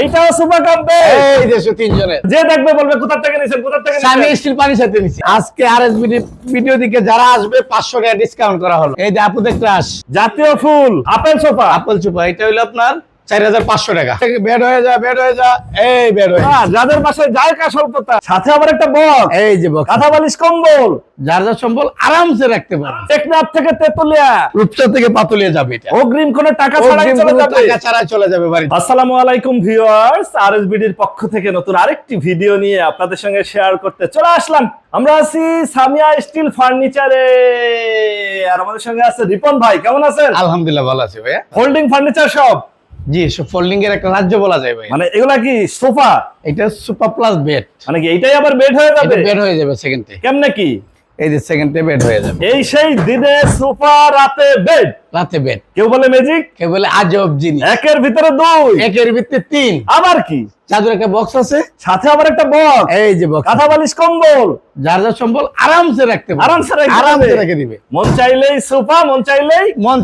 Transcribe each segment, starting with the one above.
এইটাও সুপার কাম্পে এই দেশে তিনজনের। যে দেখবে বলবে কোথা থেকে নিছেন কোথা থেকে নিছেন স্টিল পানির সাথে নিছি। আজকে আর এস ভিডিও দিকে যারা আসবে পাঁচশো টাকা ডিসকাউন্ট করা হলো। এই যে আপু দেখতে আস। জাতীয় ফুল আপেল সোফা। আপেল সোফা এটা হইল আপনার টাকা। বেড হয়ে যা বেড হয়ে যা এই বেড হয়ে যাদের বাসায় স্বল্পতা সাথে আবার একটা বক্স এই যে বক্স কাঁথা বালিশ কম্বল। যার যার সম্বল আরামসে রাখতে পারে টেকনাফ থেকে তেতুলিয়া। রূপসা থেকে পাতুলিয়ে যাবে এটা। অগ্রিম কোনো টাকা ছাড়াই চলে যাবে? টাকা ছাড়া চলে যাবে বাড়িতে। আসসালামু আলাইকুম ভিউয়ার্স আরএসবিডির পক্ষ থেকে নতুন আরেকটি ভিডিও নিয়ে আপনাদের সঙ্গে শেয়ার করতে চলে আসলাম। আমরা আছি সামিয়া স্টিল ফার্নিচারে। আর আমাদের সঙ্গে আছে রিপন ভাই কেমন আছেন? আলহামদুলিল্লাহ ভালো আছে ভাইয়া। হোল্ডিং ফার্নিচার সব জি ফোল্ডিং এর একটা রাজ্য বলা যায় ভাই। মানে এগুলা কি সোফা? এটা সুপার প্লাস বেড মানে কি এইটাই আবার বেড হয়ে যাবে? বেড হয়ে যাবে সেকেন্ডে কেমনে কি? এই যে সেকেন্ডে বেড হয়ে যাবে। এই সেই দিনে সোফা রাতে বেড রাতে বেড কেউ বলে ম্যাজিক কে বলে আজব জিনিস। একের ভিতরে দুই। একের ভিত্তি তিন। আবার কি? চাদর একটা বক্স আছে। সাথে আবার একটা বক্স এই যে বক্স কাঁথা বালিশ কম্বল। যার যার সম্বল আরামসে রাখতে আরামসে রাখতে আরামসে রেখে দিবে। মন চাইলেই সোফা মন চাইলেই মন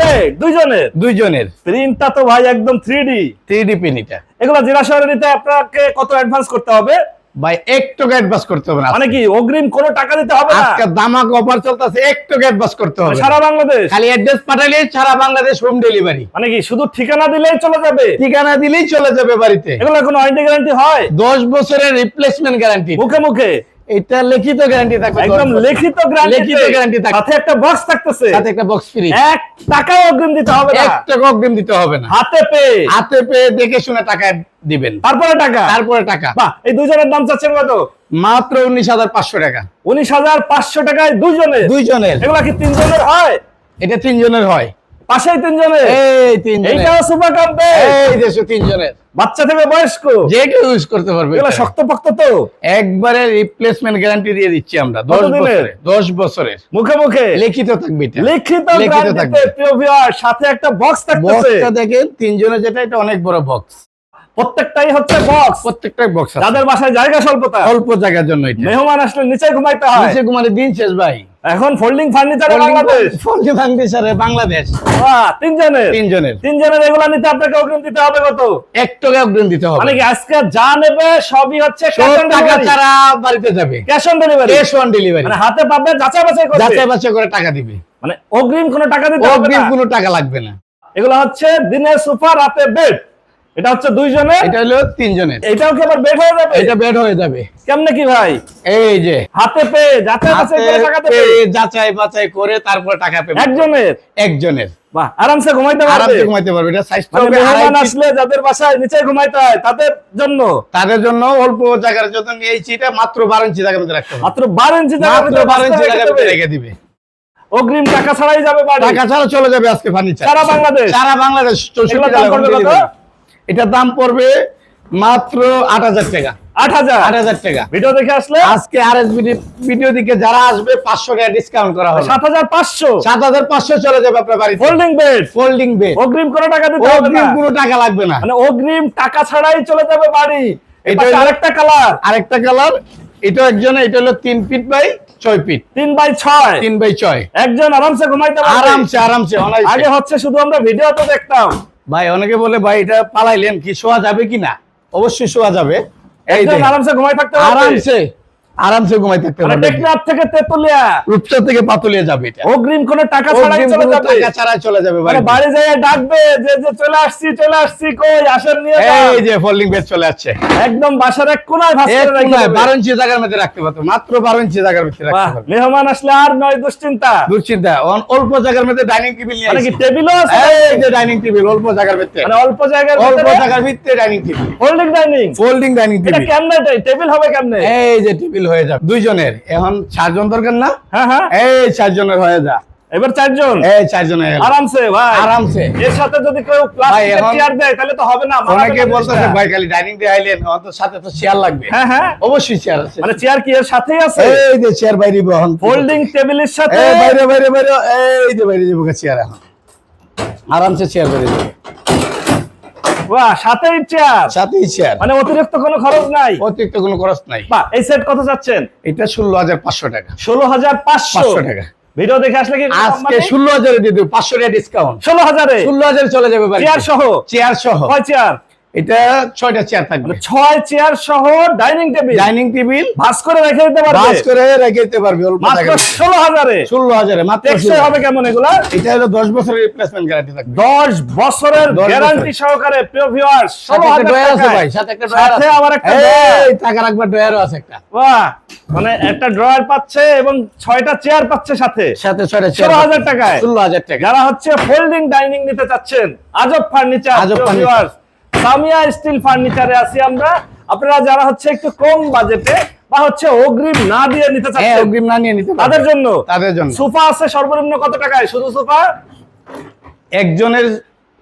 বেড দুইজনের। দুইজনের। প্রিন্টটা তো ভাই একদম three D three D pin এটা। এগুলো জেলা শহরে নিতে আপনাকে কত অ্যাডভান্স করতে হবে? ভাই একটু অ্যাডভান্স করতে হবে না মানে কি অগ্রিম কোনো টাকা দিতে হবে না? আজকে দামাক অফার চলতেছে একটু অ্যাডভান্স করতে হবে। সারা বাংলাদেশ? খালি অ্যাড্রেস পাঠালে সারা বাংলাদেশ হোম ডেলিভারি মানে কি শুধু ঠিকানা দিলেই চলে যাবে? ঠিকানা দিলেই চলে যাবে বাড়িতে। এগুলো কোনো ওয়ারেন্টি গ্যারান্টি হয়? দশ বছরের রিপ্লেসমেন্ট গ্যারান্টি মুখে মুখে? এটা লিখিত গ্যারান্টি থাকবে একদম লিখিত গ্যারান্টি লিখিত guarantee থাকবে। সাথে একটা বক্স থাকতেছে। সাথে একটা বক্স ফ্রি এক টাকাও অগ্রিম দিতে হবে না। এক টাকা অগ্রিম দিতে হবে না। হাতে পেয়ে। হাতে পেয়ে দেখে শুনে টাকা দিবেন। তারপরে টাকা? তারপরে টাকা। বাহ এই দুজনের দাম চাচ্ছেন কত? মাত্র উনিশ হাজার পাঁচশো টাকা। উনিশ হাজার পাঁচশো টাকায় দুইজনের। দুইজনের। এগুলা কি তিনজনের হয়? এটা তিনজনের হয়। পাশেই তিনজনের। এই তিনজন এইটাও সুপার কাম্পে এই দেশে তিনজনের। বাচ্চা থেকে বয়স্ক। যে কেউ ইউজ করতে পারবে এটা। শক্তপোক্ত তো। একবারে রিপ্লেসমেন্ট গ্যারান্টি দিয়ে দিচ্ছি আমরা দশ কতদিনের? বছরের দশ বছরের। মুখে মুখে। লিখিত থাকবে এটা। লিখিত লিখিত থাকবে। প্রিয় ভিউয়ার সাথে একটা বক্স থাকতেছে। বক্সটা দেখেন তিনজনের যেটা এটা অনেক বড় বক্স প্রত্যেকটাই হচ্ছে বক্স প্রত্যেকটা বক্স যাদের বাসায় জায়গা স্বল্পতা। অল্প জায়গার জন্য মেহমান আসলে নিচে ঘুমাইতে হয়। নিচে ঘুমালে দিন শেষ ভাই। এখন ফোল্ডিং ফার্নিচার বাংলাদেশ ফার্নিচারে বাংলাদেশ। বাহ, তিনজনের। তিনজনের। তিনজনের এগুলা নিতে আপনাকে অগ্রিম দিতে হবে কত? এক টাকা অগ্রিম দিতে হবে। মানে আজকে যা নেবে সবই হচ্ছে সব টাকা বাড়িতে যাবে। Cash on delivery cash on delivery মানে হাতে পাবে যাচাই বাছাই করবে? যাচাই বাছাই করে টাকা দিবে। মানে অগ্রিম কোনো টাকা দিতে হবে অগ্রিম কোনো টাকা লাগবে না। এগুলো হচ্ছে দিনের সোফা রাতে বেড এটা হচ্ছে দুইজনের? এটা হলো তিনজনের। এটাও কি আবার বেড হয়ে যাবে? এটা বেড হয়ে যাবে। কেমনে কি ভাই? এই যে। হাতে পেয়ে যাচাই বাছাই করে যাচাই বাছাই তারপর টাকা একজনের? একজনের। বাহ আরামসে ঘুমাইতে পারবে? আরামসে ঘুমাইতে পারবে। এটা সাইজ মানে মেহমান আসলে যাদের বাসায় নিচে ঘুমাইতে হয় তাদের জন্য? তাদের জন্য অল্প জায়গার জন্য এই চিটা মাত্র বারো ইঞ্চি জায়গার মধ্যে রাখতে হবে। মাত্র বারো ইঞ্চি জায়গার ভিতরে বারো ইঞ্চি বাস্তবে জায়গার মধ্যে রেখে দিবে। অগ্রিম টাকা ছাড়াই যাবে বাড়ি? টাকা ছাড়া চলে যাবে আজকে ফার্নিচার সারা বাংলাদেশ? সারা বাংলাদেশ জেলা এটার দাম পড়বে মাত্র আট হাজার টাকা। আট হাজার? আট হাজার টাকা। ভিডিও দেখে আসলে? আজকে আর এস ভিডিও দিকে যারা আসবে পাঁচশো টাকা ডিসকাউন্ট করা হবে। সাত হাজার পাঁচশো? সাত হাজার পাঁচশো চলে যাবে আপনার বাড়িতে। ফোল্ডিং বেড ফোল্ডিং বেড অগ্রিম কোনো টাকা দিতে অগ্রিম কোনো টাকা লাগবে না। মানে অগ্রিম টাকা ছাড়াই চলে যাবে বাড়ি। এটা আরেকটা কালার আরেকটা কালার এটা একজন এটা হলো তিন ফিট বাই ছয় ফিট তিন বাই ছয়? তিন বাই ছয়। একজন আরামসে ঘুমাইতে আরামসে আরামসে আগে হচ্ছে শুধু আমরা ভিডিওতে দেখতাম। ভাই অনেকে বলে ভাই এটা পালাইলেন কি? শোয়া যাবে কিনা অবশ্যই শোয়া যাবে। এই আরামসে ঘুমাই থাকতে আরামসে। আরামসে ঘুমাই থাকতে পারবে। টেকনাফ থেকে তেতুলিয়া। রূপসা থেকে পাতুলিয়ে যাবে এটা। অগ্রিম কোনো টাকা ছাড়াই চলে যাবে? টাকা ছাড়া চলে যাবে বাড়িতে। বাড়ি যায় ডাকবে যে যে চলে আসছি চলে আসছি কই? আসেন নিয়ে। এই যে ফোল্ডিং বেড চলে আসছে। একদম বাসার এক কোনায় ভাঁজ এক করে রেখে কোনায় দেবে। বারো ইঞ্চি জায়গার মধ্যে রাখতে পারতো। মাত্র বারো ইঞ্চি জায়গার মধ্যে রাখতে পারবে। মেহমান আসলে আর নয় দুশ্চিন্তা। দুশ্চিন্তা। অল্প জায়গার মধ্যে ডাইনিং টেবিল নিয়ে মানে কি টেবিলও আছে এই যে ডাইনিং টেবিল অল্প জায়গার মধ্যে মানে অল্প জায়গার অল্প জায়গার ভিতরে dining table holding dining folding dining এটা টেবিল কেমনে? টেবিল হবে কেমনে? এই যে টেবিল হয়ে যাবে দুইজনের। এখন চারজন দরকার না? হ্যাঁ হ্যাঁ। এই চারজনের হয়ে যা। এবার চারজন? এই চারজন। আরামসে ভাই। আরামসে। এর সাথে যদি কেউ প্লাস্টিকের চেয়ার দেয় তাহলে তো হবে না অনেকে বলতেছে ভাই খালি ডাইনিং দিয়ে আইলেন অন্তত সাথে তো চেয়ার লাগবে। হ্যাঁ হ্যাঁ। অবশ্যই চেয়ার আছে। মানে চেয়ার কি এর সাথেই আছে? এই যে চেয়ার বাইরে বহন ফোল্ডিং টেবিলের সাথে? এই বাইরে বাইরে বাইরে এই যে বাইরে যাব চেয়ার এখন। আরামসে চেয়ার বাইরে যাবে। বাহ সাথেই চেয়ার সাথেই চেয়ার মানে অতিরিক্ত কোনো খরচ নাই? অতিরিক্ত কোনো খরচ নাই। বাহ এই সেট কত যাচ্ছেন এটা ষোলো হাজার পাঁচশো টাকা। ষোলো হাজার পাঁচশো টাকা। ভিডিও দেখে আসলে কি আজকে ষোলো হাজারে দিয়ে দেবো পাঁচশো টাকা ডিসকাউন্ট ষোলো হাজারে ষোলো হাজার চলে যাবে। চেয়ার সহ? চেয়ার সহ। চেয়ার এটা ছয়টা চেয়ার থাকবে। মানে ছয় চেয়ার সহ ডাইনিং টেবিল ডাইনিং টেবিল ভাস করে রেখে দিতে পারবে? বাস করে রেখে দিতে পারবে মাত্র। ষোলো হাজারে? ষোলো হাজারে মাত্র টেকসই হবে কেমন এগুলা? এটা হলো দশ বছরের রিপ্লেসমেন্ট গ্যারান্টি থাকবে। দশ বছরের গ্যারান্টি সহকারে প্রিয় ভিউয়ার্স ষোলো হাজার আছে ভাই সাথে একটা আছে। আবার একটা এই টাকা রাখবার ড্রয়ারও আছে একটা। বাহ! মানে একটা ড্রয়ার পাচ্ছে এবং ছয়টা চেয়ার পাচ্ছে সাথে। সাথে ছয়টা ষোলো হাজার টাকায়। ষোলো হাজার টাকা। যারা হচ্ছে ফোল্ডিং ডাইনিং নিতে চাচ্ছেন আজব ফার্নিচার আজব furniture। সামিয়া স্টিল ফার্নিচারে আছি আমরা। আপনারা যারা হচ্ছে একটু কম বাজেটে বা হচ্ছে অগ্রিম না দিয়ে নিতে হ্যাঁ চাচ্ছেন অগ্রিম না নিয়ে নিতে তাদের জন্য। তাদের জন্য। সোফা আছে সর্বনিম্ন কত টাকায়? শুধু সোফা? একজনের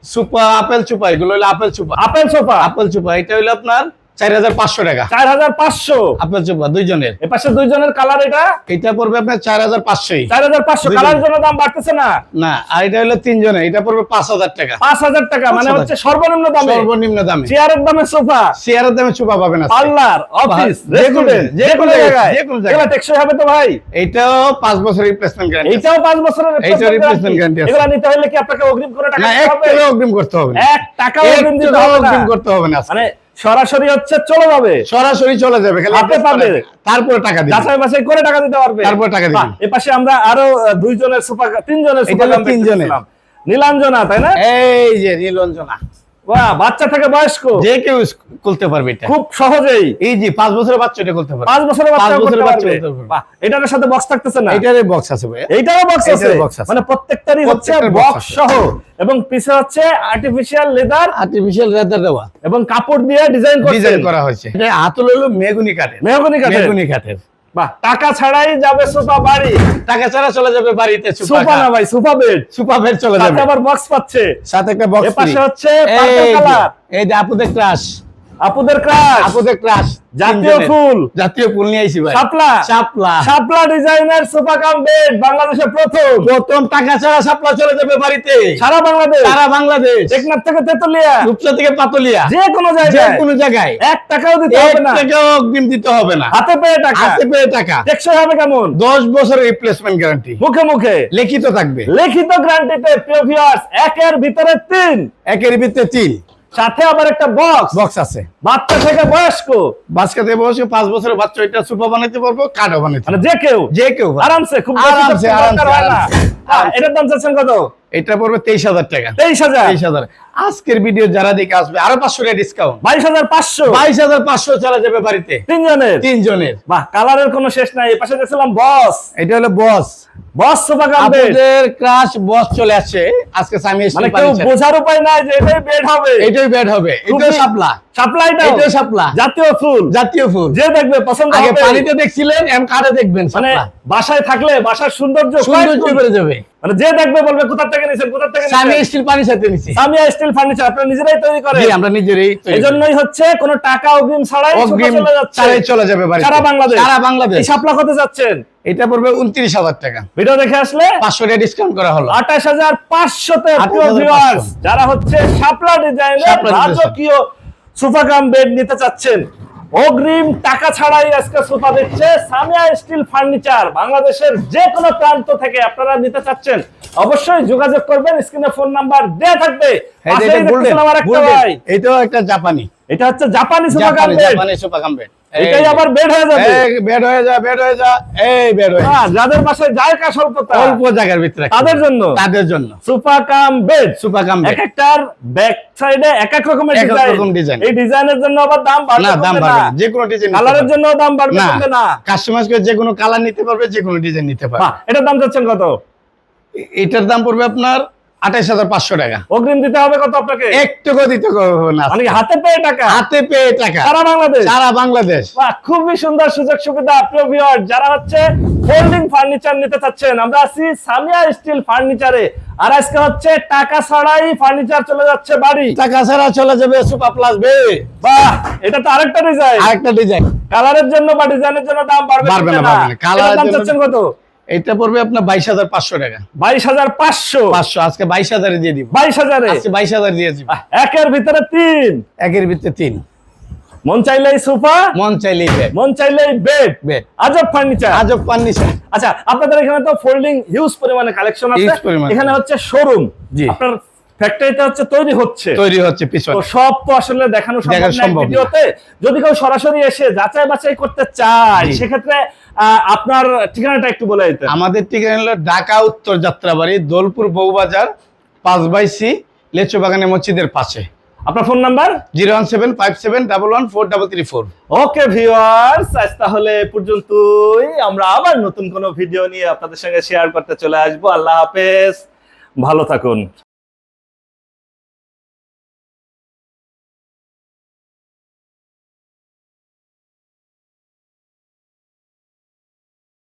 সুপা আপেল চুপা এগুলো হলো apple Chupa apple sofa? Apple Chupa এটা হলো আপনার চার হাজার পাঁচশো টাকা। চার হাজার পাঁচশো? আপেল চুপা দুইজনের। দুইজনের কালার এটা? এটা পড়বে আপনার চার হাজার পাঁচশোই। চার হাজার পাঁচশো দুইজন। কালারের জন্য দাম বাড়তেছে না? না আর এটা হলো তিনজনের এটা পড়বে পাঁচ হাজার টাকা। পাঁচ হাজার টাকা মানে হচ্ছে সর্বনিম্ন দামে। সর্বনিম্ন দামে। চেয়ারের দামে সোফা। চেয়ারের দামে চুপা পাবেন আজকে। পার্লার অফিস রেস্টুরেন্ট যে যে কোনো কোনো জায়গায়, জায়গায়। যে কোনো জায়গায়। এগুলো টেকসই হবে তো ভাই? এইটাও পাঁচ বছর রিপ্লেসমেন্ট গ্যারান্টি এইটাও পাঁচ বছরের এইটাও replacement replacement guarantee। guarantee আছে। এগুলো নিতে হলে কি আপনাকে অগ্রিম করে টাকা না এক হবে? অগ্রিম করতে হবে না। এক টাকাও অগ্রিম করতে হবে না মানে সরাসরি হচ্ছে চলে যাবে সরাসরি চলে যাবে আপনি পাবে। তারপরে টাকা দিবে যাচাই বাছাই করে টাকা দিতে পারবে তারপরে টাকা দিবেন। এই পাশে আমরা আরও দুই দুইজনের সুপার তিনজনের সুপার তিনজনের। নীলাঞ্জনা তাই না এই যে নীলঞ্জনা বাহ বাচ্চা থেকে বয়স্ক। যে কেউ খুলতে পারবে এটা। খুব সহজেই। এই যে পাঁচ বছরের বাচ্চা এটা পারবে। বছরের বাচ্চা পাঁচ বছরের বাচ্চা পারবে। বাহ এটার সাথে বক্স থাকতেছে না? এটারই বক্স আছে ভাই এইটারও বক্স আছে। মানে প্রত্যেকটারই হচ্ছে বক্স সহ এবং পিছে হচ্ছে আর্টিফিশিয়াল লেদার আর্টিফিশিয়াল রেদার দেওয়া। এবং কাপড় দিয়ে ডিজাইন করছেন ডিজাইন করা হয়েছে। এটা হাতল হলো মেগুনি কাঠের। মেগুনি কাঠের। মেগুনি কাঠের। বাহ। টাকা ছাড়াই যাবে সোফা বাড়ি। টাকা ছাড়া চলে যাবে বাড়িতে সোফা না ভাই সোফা বেড। সুপার বেড চলে যাবে। আবার বক্স পাচ্ছে। সাথে একটা বক্স পাশে হচ্ছে পার্পল কালার এই যে আপুদের ক্রাশ আপুদের ক্রাশ আপুদের ক্রাশ জাতীয় ফুল? জাতীয় ফুল নিয়ে আইছি ভাই। শাপলা? শাপলা। শাপলা ডিজাইনের সোফা কাম বেড বাংলাদেশে প্রথম। প্রথম টাকা ছাড়া শাপলা চলে যাবে বাড়িতে। সারা বাংলাদেশ? সারা বাংলাদেশ। টেকনাফ থেকে তেতুলিয়া? রূপসা থেকে পাতলিয়া। যে কোনো যে কোনো জায়গায়। এক টাকাও দিতে হবে না। টাকাও অগ্রিম দিতে হবে না। হাতে পেয়ে টাকা। হাতে পেয়ে টাকা। টেকসই হবে কেমন? দশ বছরের রিপ্লেসমেন্ট গ্যারান্টি মুখে মুখে। লিখিত থাকবে। লিখিত গ্যারান্টিতে প্রিয় ভিউয়ার্স একের ভিতরে তিন। একের ভিতরে তিন। সাথে আবার একটা বক্স বক্স আছে। বাচ্চা থেকে বয়স্ক। বাচ্চা থেকে বয়স্ক পাঁচ বছরের বাচ্চা এটা সুপা বানাইতে পারব কাঠও বানাইতে মানে পারব। যে কেউ। যে কেউ আরামসে খুব আরামসে, আরামসে, হয় আরামসে। এটার দাম চাচ্ছেন কত? এটা পড়বে তেইশ হাজার টাকা। তেইশ হাজার? তেইশ হাজার। আজকের ভিডিও যারা দেখে আসবে আরও পাঁচশো টাকা ডিসকাউন্ট বাইশ হাজার পাঁচশো। বাইশ হাজার পাঁচশো চলে যাবে বাড়িতে। তিনজনের? তিনজনের। বাহ কালারের কোনো শেষ নাই। পাশে দেখছিলাম বস। এটা হলো বস। বস সোফা আপনাদের ক্রাশ বস চলে আসছে। আজকে সামি মানে কেউ বোঝার উপায় নাই যে এটাই বেড হবে। এটাই ব্যাড হবে। এটাও খুবই- শাপলা। সাপ্লাইটা এটাও। শাপলা। জাতীয় ফুল। জাতীয় ফুল। যে দেখবে পছন্দ আগে পানিতে দেখছিলেন এম কারে দেখবেন মানে বাসায় থাকলে বাসার সৌন্দর্য সৌন্দর্য বেড়ে যাবে। মানে যে দেখবে বলবে কোথা থেকে নিছেন? কোথা থেকে নিছেন? স্টিল পানির সাথে নিছি। স্টিল ফার্নিচার আপনারা নিজেরাই তৈরি করেন। জি আমরা নিজেরাই তৈরি এই জন্যই হচ্ছে কোনো টাকা অগ্রিম ছাড়াই চলে যাচ্ছে। চলে যাবে বাড়ি সারা বাংলাদেশ। সারা বাংলাদেশ। এই শাপলা কত যাচ্ছেন? এটা পড়বে উনত্রিশ হাজার টাকা। ভিডিও দেখে আসলে পাঁচশো টাকা ডিসকাউন্ট করা হলো। আঠাশ হাজার পাঁচশোতে 28,500 ভিউয়ার্স যারা হচ্ছে শাপলা ডিজাইনের রাজকীয় সোফা কাম বেড নিতে চাচ্ছেন অগ্রিম টাকা ছাড়াই আজকে সোফা দিচ্ছে সামিয়া স্টিল ফার্নিচার বাংলাদেশের যে কোনো প্রান্ত থেকে আপনারা নিতে চাচ্ছেন। অবশ্যই যোগাযোগ করবেন স্ক্রিনে ফোন নাম্বার দেয়া থাকবে। এটাও একটা জাপানি এটা হচ্ছে জাপানি সোফা কাম বেড এটাই আবার বেড হয়ে যাবে। বেড হয়ে যা বেড হয়ে যা এই বেড হয়ে যাদের জায়গা স্বল্পতা অল্প জায়গার ভিতরে তাদের জন্য তাদের জন্য। Sofa cum bed sofa cum এক একটার ব্যাক সাইডে এক এক রকমের ডিজাইন। এই ডিজাইনের জন্য আবার দাম বাড়বে না দাম বাড়বে। যে কোনো ডিজাইন কালারের জন্য দাম বাড়বে না কাস্টমাইজ করে যে কোনো কালার নিতে পারবে যে কোনো ডিজাইন নিতে পারবে। এটার দাম চাচ্ছেন কত? এটার দাম পড়বে আপনার আঠাইশ হাজার পাঁচশো টাকা। অগ্রিম দিতে হবে কত আপনাকে? একটু দিতে হবে না। মানে হাতে পেয়ে টাকা? হাতে পেয়ে টাকা। সারা বাংলাদেশ? সারা বাংলাদেশ। খুবই সুন্দর সুযোগ সুবিধা প্রিয় ভিউয়ার যারা হচ্ছে ফোল্ডিং ফার্নিচার নিতে চাচ্ছেন আমরা আছি সামিয়া স্টিল ফার্নিচারে আর আজকে হচ্ছে টাকা ছাড়াই ফার্নিচার চলে যাচ্ছে বাড়ি। টাকা ছাড়া চলে যাবে সুপার প্লাস বে। বাহ এটা তো আরেকটা ডিজাইন আরেকটা ডিজাইন কালারের জন্য বা ডিজাইনের জন্য দাম বাড়বে না, এটার দাম চাচ্ছেন কত? এটা পড়বে আপনার বাইশ হাজার পাঁচশো টাকা। বাইশ হাজার পাঁচশো? পাঁচশো আজকে বাইশ হাজারে দিয়ে দিব। বাইশ হাজারে? আজকে বাইশ হাজার দিয়ে দিব। একের ভিতরে তিন। একের ভিতরে তিন। মন চাইলেই সোফা মন চাইলেই বেড মন চাইলেই বেড বেড আজব ফার্নিচার আজব ফার্নিচার আচ্ছা আপনাদের এখানে তো ফোল্ডিং হিউজ পরিমাণে কালেকশন আছে। এখানে হচ্ছে শোরুম জি। আপনার ফ্যাক্টরিতে হচ্ছে তৈরি হচ্ছে। তৈরি হচ্ছে পিছনে। তো সব তো আসলে দেখানো সম্ভব না। ভিডিওতে। যদি কেউ সরাসরি এসে যাচাই বাছাই করতে চায়। সেক্ষেত্রে আপনার ঠিকানাটা একটু বলে দিতেন। আমাদের ঠিকানা হলো ঢাকা উত্তর যাত্রাবাড়ি দোলপুর বউবাজার পাঁচ বাই সি লেচু বাগানের মসজিদের পাশে। আপনার phone number? Zero one seven five seven double one four double three four. Okay viewers আজ তাহলে পর্যন্তই। আমরা আবার নতুন কোনো ভিডিও নিয়ে আপনাদের সঙ্গে শেয়ার করতে চলে আসব। আল্লাহ হাফেজ। ভালো থাকুন।